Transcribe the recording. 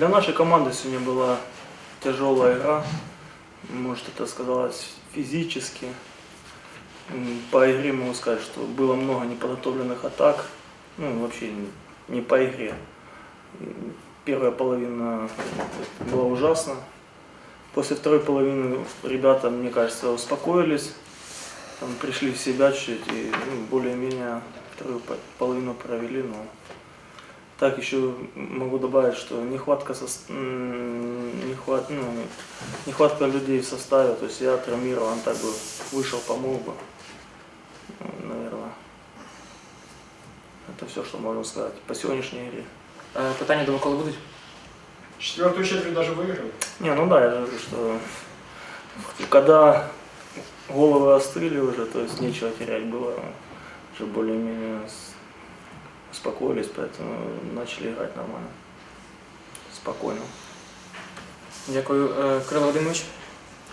Для нашей команды сегодня была тяжелая игра. Может, это сказалось физически. По игре могу сказать, что было много неподготовленных атак. Ну, вообще не по игре. Первая половина была ужасна. После второй половины ребята, мне кажется, успокоились, там, пришли в себя чуть-чуть и ну, более-менее вторую по- половину провели. Но так еще могу добавить, что нехватка, м, нехват- ну, нехватка людей в составе. То есть я травмирован, так бы вышел, помог бы. Наверное. Это все, что можно сказать по сегодняшней игре. Е, Питання до Миколи будуть? Четвертую четверть даже выиграли. Не, ну да, я же говорю, что когда головы остыли уже, то есть нечего терять было, уже более-менее с- успокоились, поэтому начали играть нормально, спокойно. Дякую. Кирило Вадимович.